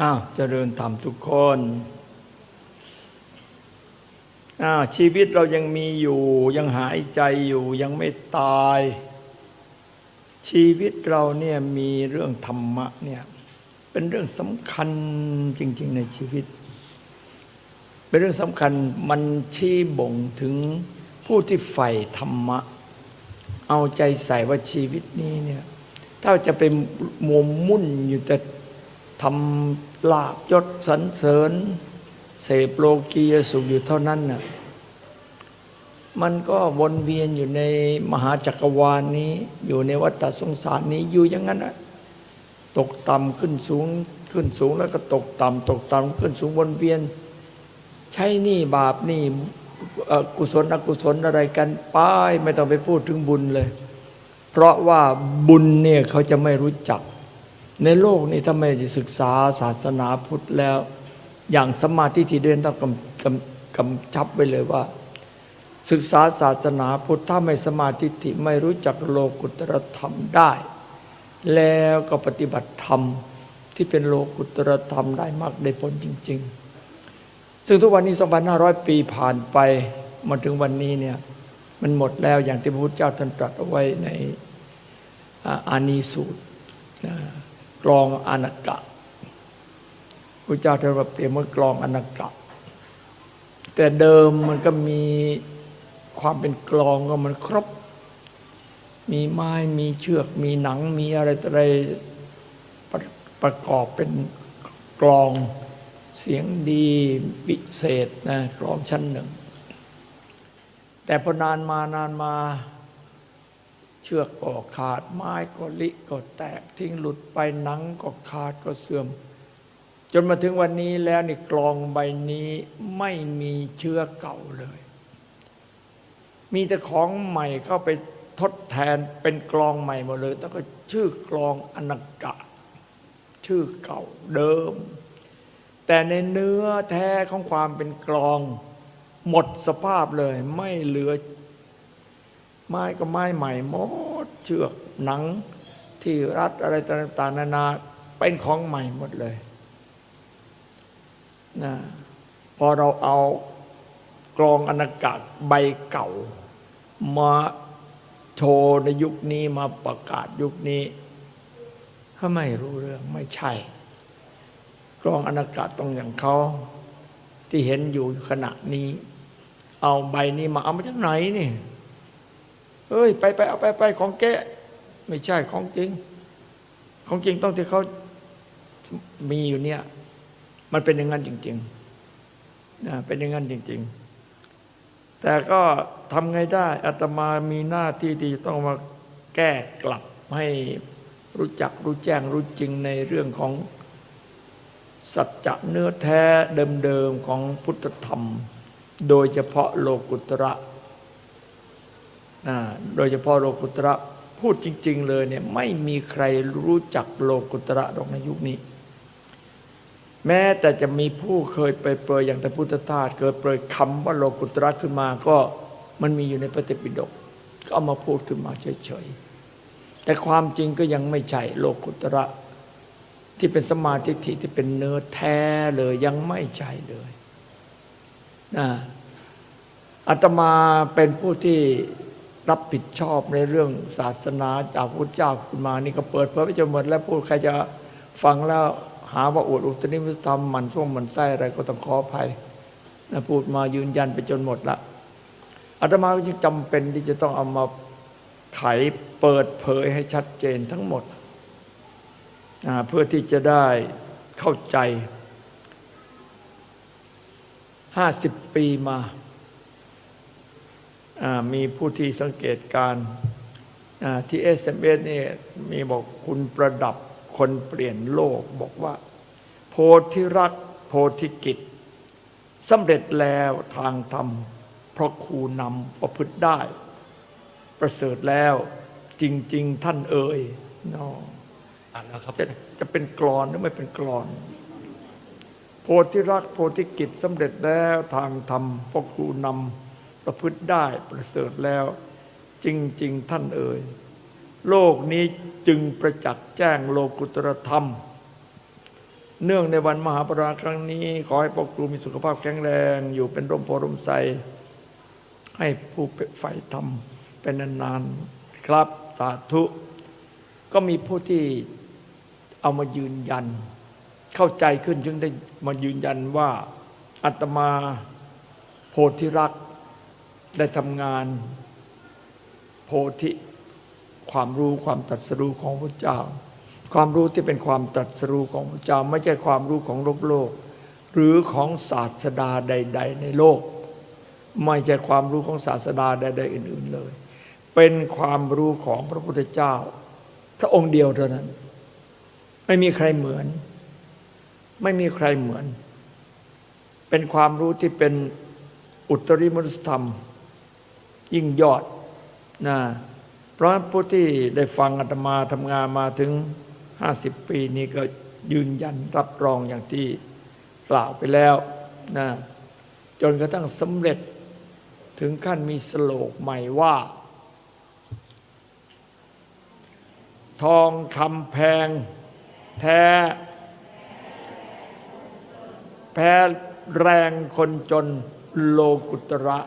อ้าวเจริญธรรมทุกคนอ้าวชีวิตเรายังมีอยู่ ยังหายใจอยู่ยังไม่ตาย ชีวิตเราเนี่ยมีเรื่องธรรมะเนี่ยเป็นเรื่องสำคัญจริง ๆ ในชีวิต เป็นเรื่องสำคัญมันชี้บ่งถึงผู้ที่ใฝ่ธรรมะ เอาใจใส่ว่าชีวิตนี้เนี่ยถ้าจะเป็นมัวมุ่นอยู่แต่ ทำลาบยศสรรเสริญ เสพโลกียสุขอยู่เท่านั้นน่ะมันก็วนเวียนอยู่ในมหาจักรวาลนี้ อยู่ในวัฏสงสารนี้อยู่อย่างนั้นน่ะตกต่ำขึ้นสูงขึ้นสูงแล้วก็ตกต่ำตกต่ำขึ้นสูงวนเวียน ใช้นี่บาปนี่กุศลอกุศลอะไรกันป้ายไม่ต้องไปพูดถึงบุญเลย เพราะว่าบุญเนี่ยเขาจะไม่รู้จัก ในโลกนี้ถ้าไม่ได้ศึกษาศาสนาพุทธแล้ว อย่างสมาธิที่เดินต้องกำกำกำชับไว้เลยว่า ศึกษาศาสนาพุทธถ้าไม่สมาธิที่ไม่รู้จักโลกุตรธรรมได้ แล้วก็ปฏิบัติธรรมที่เป็นโลกุตรธรรมได้มากได้ผลจริง ๆ ซึ่งทุกวันนี้ 2,500 ปีผ่านไปมาถึงวันนี้เนี่ยมันหมดแล้วอย่างที่พระพุทธเจ้าท่านตรัสเอาไว้ในอานีสูตร กลองอานกะพระเจ้าท่านเปรียบเหมือนกลองอานกะ แต่เดิมมันก็มีความเป็นกลองก็มันครบ มีไม้มีเชือกมีหนังมีอะไรต่ออะไรประประกอบเป็นกลองเสียงดีวิเศษนะกลองชั้นหนึ่ง แต่พอนานมานานมา เชือกก็ขาดไม้ก็ลิก็แตกทิ้งหลุดไปหนังก็ขาดก็เสื่อม จนมาถึงวันนี้แล้วนี่กลองใบนี้ไม่มีเชื้อเก่าเลย มีแต่ของใหม่เข้าไปทดแทนเป็นกลองใหม่หมดเลยแล้วก็ชื่อกลองอนักกะ ชื่อเก่าเดิม แต่ในเนื้อแท้ของความเป็นกลอง หมดสภาพเลยไม่เหลือ ไม้ก็ไม้ใหม่หมดเชือกหนังที่รัดอะไรต่างๆนานาเป็นของใหม่หมดเลยนะพอเราเอากลองอนากาศใบเก่า มาโชว์ในยุคนี้มาประกาศยุคนี้เขาไม่รู้เรื่องไม่ใช่กลองอนากาศตรงอย่างเขาที่เห็นอยู่ขณะนี้ เอาใบนี้มาเอามาจากไหนนี่ เอ้ย ไปไปเอาไปไปของแกไม่ใช่ของจริง ของจริงต้องที่เขามีอยู่เนี่ย มันเป็นอย่างนั้นจริงๆนะเป็นอย่างนั้นจริง ๆ แต่ก็ทำไงได้อาตมามีหน้าที่ที่จะต้องมาแก้กลับให้รู้จักรู้แจ้งรู้จริงในเรื่องของสัจจะเนื้อแท้เดิมๆของพุทธธรรม โดยเฉพาะโลกุตระนะ โดยเฉพาะโลกุตระพูดจริง ๆ เลยเนี่ยไม่มีใครรู้จักโลกุตระหรอกในยุคนี้ แม้แต่จะมีผู้เคยไปเปรยอย่างแต่พุทธทาสเกิดเปรยคำว่าโลกุตระขึ้นมาก็มันมีอยู่ในพระเตปิฎกก็เอามาพูดขึ้นมาเฉยๆแต่ความจริงก็ยังไม่ใช่โลกุตระ ที่เป็นสมาธิิที่เป็นเนื้อแท้เลยยังไม่ใช่เลยนะอาตมาเป็นผู้ที่ รับผิดชอบในเรื่องศาสนาจากพระเจ้าขึ้นมา นี่ก็เปิดเผยไปจนหมดแล้วพูดใครจะฟังแล้วหาว่าอวดอุตริมธรรมมันช่วงมันไส้อะไรก็ต้องขออภัยนะพูดมายืนยันไปจนหมดละอาตมาจึงจำเป็นที่จะต้องเอามาไขเปิดเผยให้ชัดเจนทั้งหมด เพื่อที่จะได้เข้าใจห้าสิบปีมา มีผู้ที่สังเกตการที่เอสเอ็มเอสนี่มีบอกคุณประดับคนเปลี่ยนโลกบอกว่า โพธิรักโพธิกิจสำเร็จแล้วทางธรรมเพราะครูนำประพฤติได้ ประเสริฐแล้วจริง ๆ ท่านเอ่ยนออ่านแล้วครับจะจะเป็นกรอนหรือไม่เป็นกรอน โพธิรักโพธิกิจสำเร็จแล้วทางธรรมพวกครูนำ ประพฤติได้ประเสริฐแล้ว จริง ๆ ท่านเอ่ยโลกนี้จึงประจักษ์แจ้งโลกุตรธรรม เนื่องในวันมหาปราครั้งนี้ ขอให้พ่อครูมีสุขภาพแข็งแรง อยู่เป็นร่มโพร่มใสให้ผู้ใฝ่ธรรมเป็นนานๆครับสาธุ ก็มีผู้ที่เอามายืนยัน เข้าใจขึ้นจึงได้มายืนยันว่าอาตมาโพธิรักษ ได้ทำงานโพธิความรู้ความตรัสรู้ของพระเจ้า ความรู้ที่เป็นความตรัสรู้ของพระเจ้า ไม่ใช่ความรู้ของโลกโลก หรือของศาสดาใด ๆ ในโลก ไม่ใช่ความรู้ของศาสดาใด ๆ อื่น ๆเลย เป็นความรู้ของพระพุทธเจ้าพระองค์เดียวเท่านั้น ไม่มีใครเหมือน ไม่มีใครเหมือน เป็นความรู้ที่เป็นอุตริมนุสธรรม ยิ่งยอดนะเพราะผู้ที่ได้ฟังอาตมาทำงานมาถึง 50 ปีนี้ก็ยืนยันรับรองอย่างที่กล่าวไปแล้วนะจนกระทั่งสำเร็จถึงขั้นมีสโลกใหม่ว่า ทองคำแพงแท้ แพ้แรงคนจนโลกุตระ